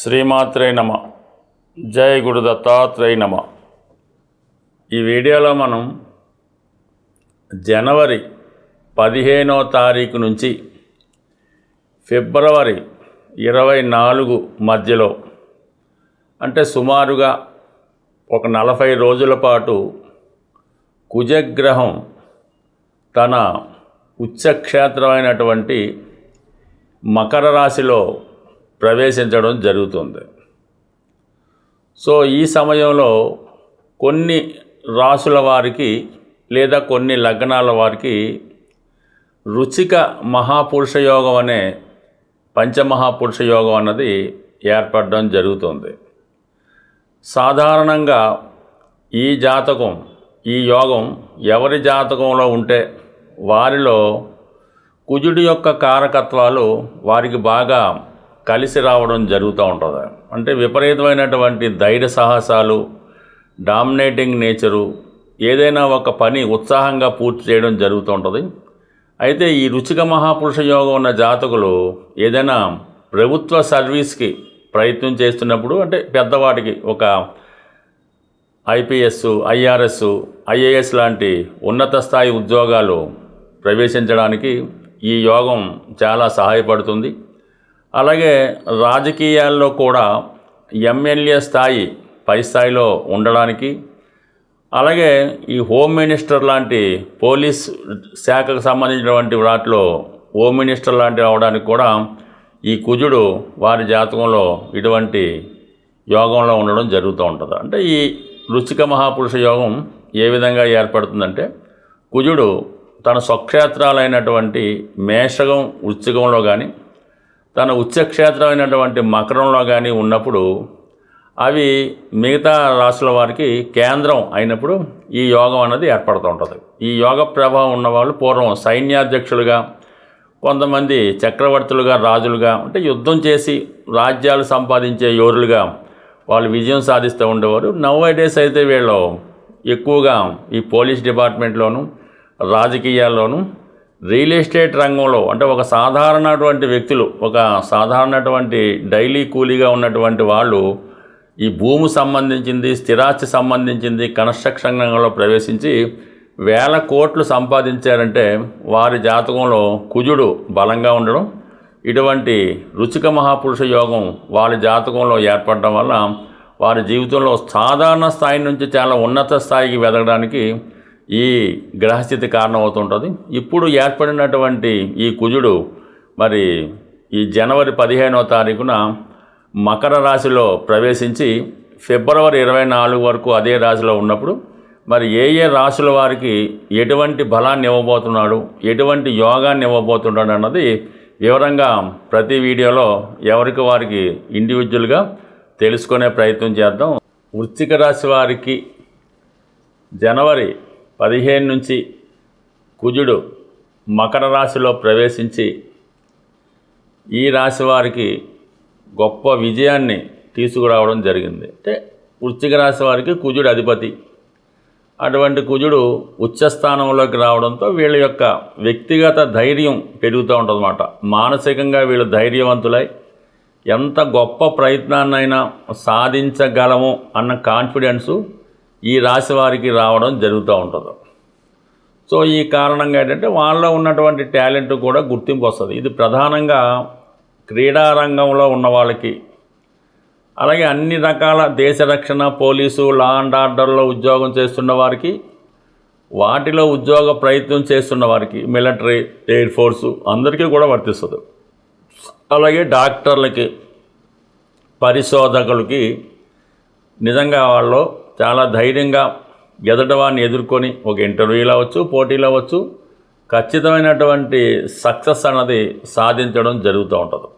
శ్రీమాత్రే నమ. జయ గురు దత్తాత్రేయ నమ. ఈ వీడియోలో మనం జనవరి పదిహేనో తారీఖు నుంచి ఫిబ్రవరి ఇరవై నాలుగు మధ్యలో అంటే సుమారుగా ఒక నలభై రోజుల పాటు కుజగ్రహం తన ఉచ్చక్షేత్రమైనటువంటి మకర రాశిలో ప్రవేశించడం జరుగుతుంది. సో ఈ సమయంలో కొన్ని రాసుల వారికి లేదా కొన్ని లగ్నాల వారికి రుచిక మహాపురుష యోగం అనే పంచమహాపురుష యోగం అన్నది ఏర్పడడం జరుగుతుంది. సాధారణంగా ఈ జాతకం ఈ యోగం ఎవరి జాతకంలో ఉంటే వారిలో కుజుడి యొక్క కారకత్వాలు వారికి బాగా కలిసి రావడం జరుగుతూ ఉంటుంది. అంటే విపరీతమైనటువంటి ధైర్య సాహసాలు డామినేటింగ్ నేచరు ఏదైనా ఒక పని ఉత్సాహంగా పూర్తి చేయడం జరుగుతూ ఉంటుంది. అయితే ఈ రుచిక మహాపురుష యోగం ఉన్న జాతకులు ఏదైనా ప్రభుత్వ సర్వీస్కి ప్రయత్నం చేస్తున్నప్పుడు అంటే పెద్దవాటికి ఒక ఐపీఎస్ ఐఆర్ఎస్ ఐఏఎస్ లాంటి ఉన్నత స్థాయి ఉద్యోగాలు ప్రవేశించడానికి ఈ యోగం చాలా సహాయపడుతుంది. అలాగే రాజకీయాల్లో కూడా ఎమ్మెల్యే స్థాయి పై స్థాయిలో ఉండడానికి అలాగే ఈ హోమ్ మినిస్టర్ లాంటి పోలీస్ శాఖకు సంబంధించినటువంటి వాటిలో హోమ్ మినిస్టర్ లాంటి అవడానికి కూడా ఈ కుజుడు వారి జాతకంలో ఇటువంటి యోగంలో ఉండడం జరుగుతూ ఉంటుంది. అంటే ఈ రుచిక మహాపురుష యోగం ఏ విధంగా ఏర్పడుతుందంటే కుజుడు తన స్వక్షేత్రాలైనటువంటి మేషగం వృశ్చికంలో కానీ తన ఉచ్చక్షేత్రమైనటువంటి మకరంలో కానీ ఉన్నప్పుడు అవి మిగతా రాశుల వారికి కేంద్రం అయినప్పుడు ఈ యోగం అనేది ఏర్పడుతూ ఉంటుంది. ఈ యోగ ప్రభావం ఉన్నవాళ్ళు పూర్వం సైన్యాధ్యక్షులుగా కొంతమంది చక్రవర్తులుగా రాజులుగా అంటే యుద్ధం చేసి రాజ్యాలు సంపాదించే యోరులుగా వాళ్ళు విజయం సాధిస్తూ ఉండేవారు. నవ్ డేస్ అయితే వీళ్ళు ఎక్కువగా ఈ పోలీస్ డిపార్ట్మెంట్లోను రాజకీయాల్లోనూ రియల్ ఎస్టేట్ రంగంలో అంటే ఒక సాధారణటువంటి వ్యక్తులు ఒక సాధారణటువంటి డైలీ కూలీగా ఉన్నటువంటి వాళ్ళు ఈ భూమి సంబంధించింది స్థిరాస్తి సంబంధించింది కన్స్ట్రక్షన్ రంగంలో ప్రవేశించి వేల కోట్లు సంపాదించారంటే వారి జాతకంలో కుజుడు బలంగా ఉండడం ఇటువంటి రుచిక మహాపురుష యోగం వారి జాతకంలో ఏర్పడడం వల్ల వారి జీవితంలో సాధారణ స్థాయి నుంచి చాలా ఉన్నత స్థాయికి వెదగడానికి ఈ గ్రహస్థితి కారణమవుతుంటుంది. ఇప్పుడు ఏర్పడినటువంటి ఈ కుజుడు మరి ఈ జనవరి పదిహేనవ తారీఖున మకర రాశిలో ప్రవేశించి ఫిబ్రవరి ఇరవై నాలుగు వరకు అదే రాశిలో ఉన్నప్పుడు మరి ఏ ఏ రాశుల వారికి ఎటువంటి బలాన్ని ఇవ్వబోతున్నాడు ఎటువంటి యోగాన్ని ఇవ్వబోతున్నాడు అన్నది వివరంగా ప్రతి వీడియోలో ఎవరికి వారికి ఇండివిజువల్గా తెలుసుకునే ప్రయత్నం చేద్దాం. వృశ్చిక రాశి వారికి జనవరి పదిహేను నుంచి కుజుడు మకర రాశిలో ప్రవేశించి ఈ రాశి వారికి గొప్ప విజయాన్ని తీసుకురావడం జరిగింది. అంటే వృశ్చిక రాశి వారికి కుజుడు అధిపతి. అటువంటి కుజుడు ఉచ్చస్థానంలోకి రావడంతో వీళ్ళ యొక్క వ్యక్తిగత ధైర్యం పెరుగుతూ ఉంటుందన్నమాట. మానసికంగా వీళ్ళు ధైర్యవంతులై ఎంత గొప్ప ప్రయత్నాన్నైనా సాధించగలము అన్న కాన్ఫిడెన్సు ఈ రాశి వారికి రావడం జరుగుతూ ఉంటుంది. సో ఈ కారణంగా ఏంటంటే వాళ్ళలో ఉన్నటువంటి టాలెంట్ కూడా గుర్తింపు వస్తుంది. ఇది ప్రధానంగా క్రీడారంగంలో ఉన్న వాళ్ళకి. అలాగే అన్ని రకాల దేశ రక్షణ పోలీసు లా అండ్ ఆర్డర్లో ఉద్యోగం చేస్తున్న వారికి వాటిలో ఉద్యోగ ప్రయత్నం చేస్తున్న వారికి మిలిటరీ ఎయిర్ ఫోర్సు అందరికీ కూడా వర్తిస్తుంది. అలాగే డాక్టర్లకి పరిశోధకులకి నిజంగా వాళ్ళు చాలా ధైర్యంగా ఎదటవాన్ని ఎదుర్కొని ఒక ఇంటర్వ్యూలు అవ్వచ్చు పోటీలు అవ్వచ్చు. ఖచ్చితమైనటువంటి సక్సెస్ అన్నది సాధించడం జరుగుతూ ఉంటుంది.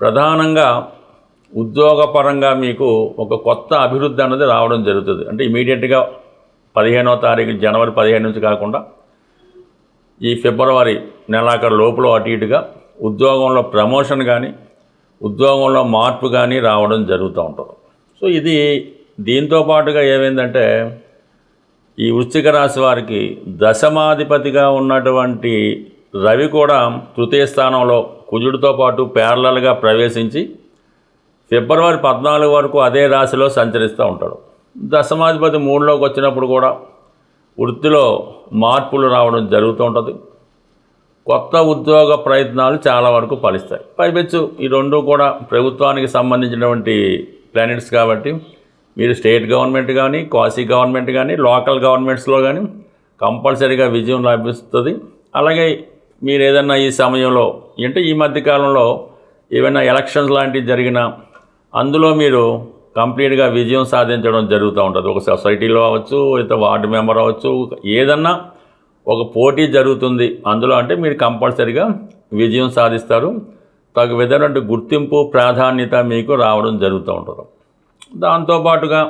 ప్రధానంగా ఉద్యోగపరంగా మీకు ఒక కొత్త అభివృద్ధి అన్నది రావడం జరుగుతుంది. అంటే ఇమీడియట్గా పదిహేనో తారీఖు జనవరి పదిహేను నుంచి కాకుండా ఈ ఫిబ్రవరి నెలాఖరు లోపల అటు ఇటుగా ఉద్యోగంలో ప్రమోషన్ కానీ ఉద్యోగంలో మార్పు కానీ రావడం జరుగుతూ ఉంటుంది. సో ఇది దీంతో పాటుగా ఏమైందంటే ఈ వృశ్చిక రాశి వారికి దశమాధిపతిగా ఉన్నటువంటి రవి కూడా తృతీయ స్థానంలో కుజుడితో పాటు ప్యారలల్గా ప్రవేశించి ఫిబ్రవరి పద్నాలుగు వరకు అదే రాశిలో సంచరిస్తూ ఉంటాడు. దశమాధిపతి మూడులోకి వచ్చినప్పుడు కూడా వృత్తిలో మార్పులు రావడం జరుగుతూ ఉంటుంది. కొత్త ఉద్యోగ ప్రయత్నాలు చాలా వరకు ఫలిస్తాయి. పైపెచ్చు ఈ రెండు కూడా ప్రభుత్వానికి సంబంధించినటువంటి ప్లానెట్స్ కాబట్టి మీరు స్టేట్ గవర్నమెంట్ కానీ క్వాసీ గవర్నమెంట్ కానీ లోకల్ గవర్నమెంట్స్లో కానీ కంపల్సరీగా విజయం లభిస్తుంది. అలాగే మీరు ఏదన్నా ఈ సమయంలో అంటే ఈ మధ్యకాలంలో ఏమైనా ఎలక్షన్స్ లాంటివి జరిగినా అందులో మీరు కంప్లీట్గా విజయం సాధించడం జరుగుతూ ఉంటుంది. ఒక సొసైటీలో అవ్వచ్చు లేదా వార్డు మెంబర్ అవ్వచ్చు ఏదన్నా ఒక పోటీ జరుగుతుంది. అందులో అంటే మీరు కంపల్సరీగా విజయం సాధిస్తారు. తగు విధమైన గుర్తింపు ప్రాధాన్యత మీకు రావడం జరుగుతూ ఉంటుంది. దాంతోపాటుగా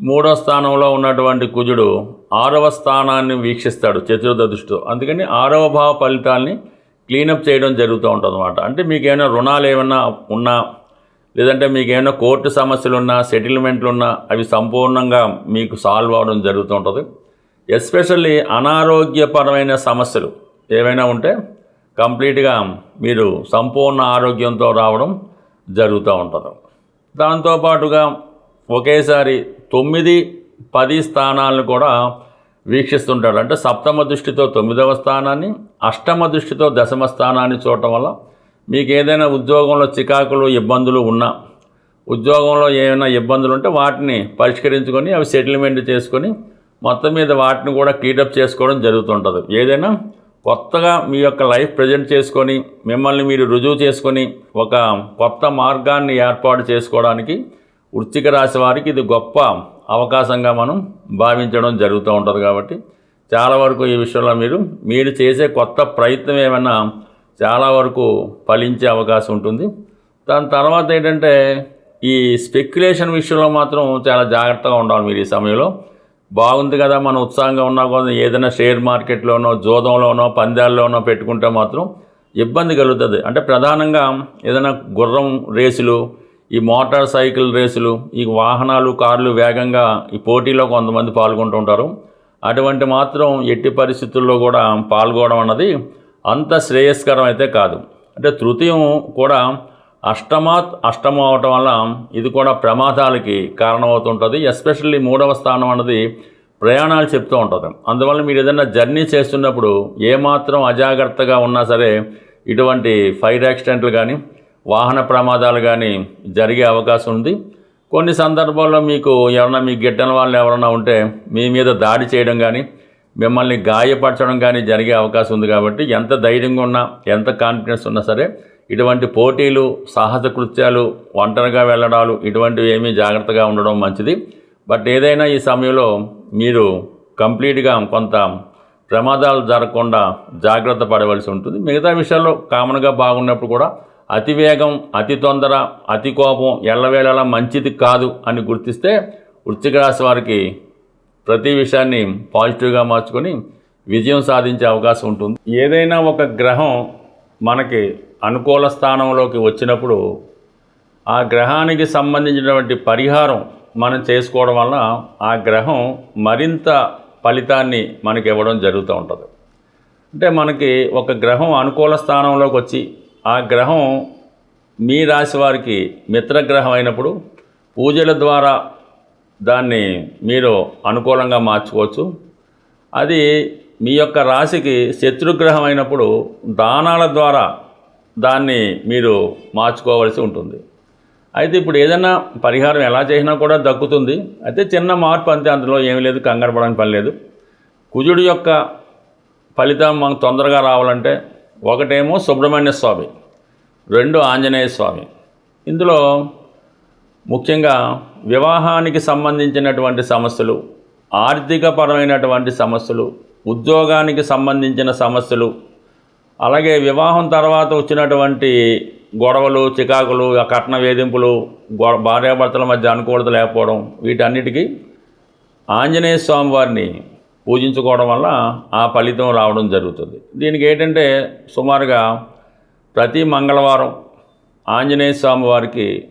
మూడో స్థానంలో ఉన్నటువంటి కుజుడు ఆరవ స్థానాన్ని వీక్షిస్తాడు చతుర్థ దృష్టితో. అందుకని ఆరవ భావ ఫలితాల్ని క్లీనప్ చేయడం జరుగుతూ ఉంటుంది అనమాట అంటే మీకు ఏమైనా రుణాలు ఏమైనా ఉన్నా లేదంటే మీకు ఏమైనా కోర్టు సమస్యలు ఉన్నా సెటిల్మెంట్లు ఉన్నా అవి సంపూర్ణంగా మీకు సాల్వ్ అవ్వడం జరుగుతూ ఉంటుంది. ఎస్పెషల్లీ అనారోగ్యపరమైన సమస్యలు ఏవైనా ఉంటే కంప్లీట్గా మీరు సంపూర్ణ ఆరోగ్యంతో రావడం జరుగుతూ ఉంటుంది. దాంతోపాటుగా ఒకేసారి తొమ్మిది పది స్థానాలను కూడా వీక్షిస్తుంటాడు అంటే సప్తమ దృష్టితో తొమ్మిదవ స్థానాన్ని అష్టమ దృష్టితో దశమ స్థానాన్ని చూడటం వల్ల మీకు ఏదైనా ఉద్యోగంలో చికాకులు ఇబ్బందులు ఉన్నా ఉద్యోగంలో ఏమైనా ఇబ్బందులు ఉంటే వాటిని పరిష్కరించుకొని అవి సెటిల్మెంట్ చేసుకొని మొత్తం మీద వాటిని కూడా క్లీటప్ చేసుకోవడం జరుగుతుంటుంది. ఏదైనా కొత్తగా మీ యొక్క లైఫ్ ప్రజెంట్ చేసుకొని మిమ్మల్ని మీరు రుజువు చేసుకొని ఒక కొత్త మార్గాన్ని ఏర్పాటు చేసుకోవడానికి వృత్తిక రాశి వారికి ఇది గొప్ప అవకాశంగా మనం భావించడం జరుగుతూ ఉంటుంది కాబట్టి చాలా వరకు ఈ విషయంలో మీరు మీరు చేసే కొత్త ప్రయత్నం ఏమైనా చాలా వరకు ఫలించే అవకాశం ఉంటుంది. దాని తర్వాత ఏంటంటే ఈ స్పెక్యులేషన్ విషయంలో మాత్రం చాలా జాగ్రత్తగా ఉండాలి మీరు ఈ సమయంలో. బాగుంది కదా మనం ఉత్సాహంగా ఉన్నా కూడా ఏదైనా షేర్ మార్కెట్లోనో జోదంలోనో పందాల్లోనో పెట్టుకుంటే మాత్రం ఇబ్బంది కలుగుతుంది. అంటే ప్రధానంగా ఏదైనా గుర్రం రేసులు ఈ మోటార్ సైకిల్ రేసులు ఈ వాహనాలు కార్లు వేగంగా ఈ పోటీలో కొంతమంది పాల్గొంటూ ఉంటారు అటువంటి మాత్రం ఎట్టి పరిస్థితుల్లో కూడా పాల్గొనడం అన్నది అంత శ్రేయస్కరం అయితే కాదు. అంటే తృతీయం కూడా అష్టమాత్ అష్టమం అవటం వల్ల ఇది కూడా ప్రమాదాలకి కారణమవుతుంటుంది. ఎస్పెషల్లీ మూడవ స్థానం అన్నది ప్రయాణాలు చెప్తూ ఉంటుంది. అందువల్ల మీరు ఏదైనా జర్నీ చేస్తున్నప్పుడు ఏమాత్రం అజాగ్రత్తగా ఉన్నా సరే ఇటువంటి ఫైర్ యాక్సిడెంట్లు కానీ వాహన ప్రమాదాలు కానీ జరిగే అవకాశం ఉంది. కొన్ని సందర్భాల్లో మీకు ఎవరైనా మీ గిట్టని వాళ్ళు ఎవరైనా ఉంటే మీ మీద దాడి చేయడం కానీ మిమ్మల్ని గాయపరచడం కానీ జరిగే అవకాశం ఉంది కాబట్టి ఎంత ధైర్యంగా ఉన్నా ఎంత కాన్ఫిడెన్స్ ఉన్నా సరే ఇటువంటి పోటీలు సాహస కృత్యాలు ఒంటరిగా వెళ్ళడాలు ఇటువంటివి ఏమీ జాగ్రత్తగా ఉండడం మంచిది. బట్ ఏదైనా ఈ సమయంలో మీరు కంప్లీట్గా కొంత ప్రమాదాలు జరగకుండా జాగ్రత్త పడవలసి ఉంటుంది. మిగతా విషయాల్లో కామన్గా బాగున్నప్పుడు కూడా అతి వేగం అతి తొందర అతి కోపం ఎల్లవేళలా మంచిది కాదు అని గుర్తిస్తే వృశ్చిక రాశి వారికి ప్రతి విషయాన్ని పాజిటివ్గా మార్చుకొని విజయం సాధించే అవకాశం ఉంటుంది. ఏదైనా ఒక గ్రహం మనకి అనుకూల స్థానంలోకి వచ్చినప్పుడు ఆ గ్రహానికి సంబంధించినటువంటి పరిహారం మనం చేసుకోవడం వలన ఆ గ్రహం మరింత ఫలితాన్ని మనకి ఇవ్వడం జరుగుతూ ఉంటుంది. అంటే మనకి ఒక గ్రహం అనుకూల స్థానంలోకి వచ్చి ఆ గ్రహం మీ రాశి వారికి మిత్రగ్రహం అయినప్పుడు పూజల ద్వారా దాన్ని మీరు అనుకూలంగా మార్చుకోవచ్చు. అది మీ యొక్క రాశికి శత్రుగ్రహం అయినప్పుడు దానాల ద్వారా దాన్ని మీరు మార్చుకోవలసి ఉంటుంది. అయితే ఇప్పుడు ఏదైనా పరిహారం ఎలా చేసినా కూడా దక్కుతుంది. అయితే చిన్న మార్పు అంతే అందులో ఏమి లేదు కంగారు పని లేదు. కుజుడు యొక్క ఫలితం మనకు తొందరగా రావాలంటే ఒకటేమో సుబ్రహ్మణ్య స్వామి రెండు ఆంజనేయ స్వామి. ఇందులో ముఖ్యంగా వివాహానికి సంబంధించినటువంటి సమస్యలు ఆర్థికపరమైనటువంటి సమస్యలు ఉద్యోగానికి సంబంధించిన సమస్యలు అలాగే వివాహం తర్వాత వచ్చినటువంటి గొడవలు చికాకులు కట్న వేధింపులు గొ భార్యాభర్తల మధ్య అనుకూలత లేకపోవడం వీటన్నిటికీ ఆంజనేయ స్వామి వారిని పూజించుకోవడం వల్ల ఆ ఫలితం రావడం జరుగుతుంది. దీనికి ఏంటంటే సుమారుగా ప్రతి మంగళవారం ఆంజనేయ స్వామి వారికి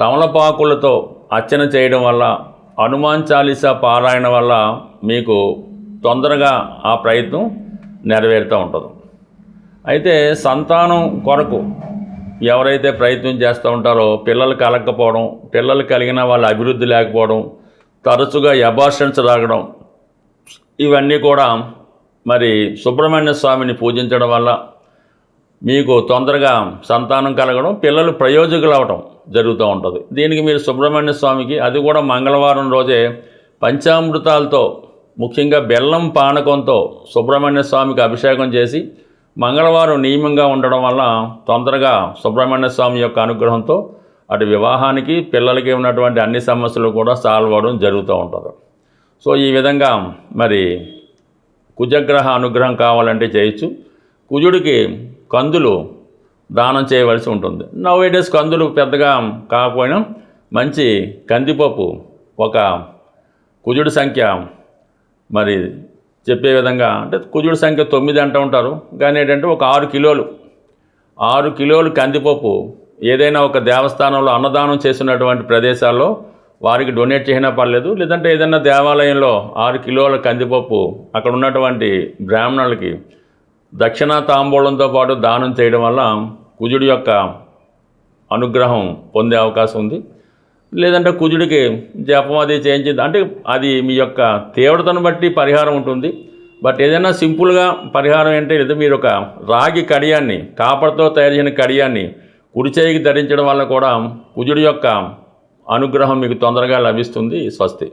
తమలపాకులతో అర్చన చేయడం వల్ల హనుమాన్ చాలీసా పారాయణ వల్ల మీకు తొందరగా ఆ ప్రయత్నం నెరవేరుతూ ఉంటుంది. అయితే సంతానం కొరకు ఎవరైతే ప్రయత్నం చేస్తూ ఉంటారో పిల్లలు కలగకపోవడం పిల్లలు కలిగిన వాళ్ళ అభివృద్ధి లేకపోవడం తరచుగా ఎబార్షన్స్ రాగడం ఇవన్నీ కూడా మరి సుబ్రహ్మణ్య స్వామిని పూజించడం వల్ల మీకు తొందరగా సంతానం కలగడం పిల్లలు ప్రయోజకులు అవడం జరుగుతూ ఉంటుంది. దీనికి మీరు సుబ్రహ్మణ్య స్వామికి అది కూడా మంగళవారం రోజే పంచామృతాలతో ముఖ్యంగా బెల్లం పానకంతో సుబ్రహ్మణ్య స్వామికి అభిషేకం చేసి మంగళవారం నియమంగా ఉండడం వల్ల తొందరగా సుబ్రహ్మణ్య స్వామి యొక్క అనుగ్రహంతో అటు వివాహానికి పిల్లలకి ఉన్నటువంటి అన్ని సమస్యలు కూడా సాల్వ్ అవ్వడం జరుగుతూ ఉంటుంది. సో ఈ విధంగా మరి కుజగ్రహ అనుగ్రహం కావాలంటే చేయొచ్చు. కుజుడికి కందులు దానం చేయవలసి ఉంటుంది. నవ్ డేస్ కందులు పెద్దగా కాకపోయినా మంచి కందిపప్పు ఒక కుజుడి సంఖ్య మరి చెప్పే విధంగా అంటే కుజుడి సంఖ్య తొమ్మిది అంటూ ఉంటారు. కానీ ఏంటంటే ఒక ఆరు కిలోలు. ఆరు కిలోలు కందిపప్పు ఏదైనా ఒక దేవస్థానంలో అన్నదానం చేసినటువంటి ప్రదేశాల్లో వారికి డొనేట్ చేసినా పర్లేదు. లేదంటే ఏదైనా దేవాలయంలో ఆరు కిలోల కందిపప్పు అక్కడ ఉన్నటువంటి బ్రాహ్మణులకి దక్షిణ తాంబూలంతో పాటు దానం చేయడం వల్ల కుజుడి యొక్క అనుగ్రహం పొందే అవకాశం ఉంది. లేదంటే కుజుడికి జపం అది చేయించింది. అంటే అది మీ యొక్క తీవ్రతను బట్టి పరిహారం ఉంటుంది. బట్ ఏదైనా సింపుల్గా పరిహారం ఏంటంటే లేదా మీరు ఒక రాగి కడియాన్ని కాపర్తో తయారు చేసిన కడియాన్ని కుడిచేయికి ధరించడం వల్ల కూడా కుజుడి యొక్క అనుగ్రహం మీకు తొందరగా లభిస్తుంది స్వస్తి.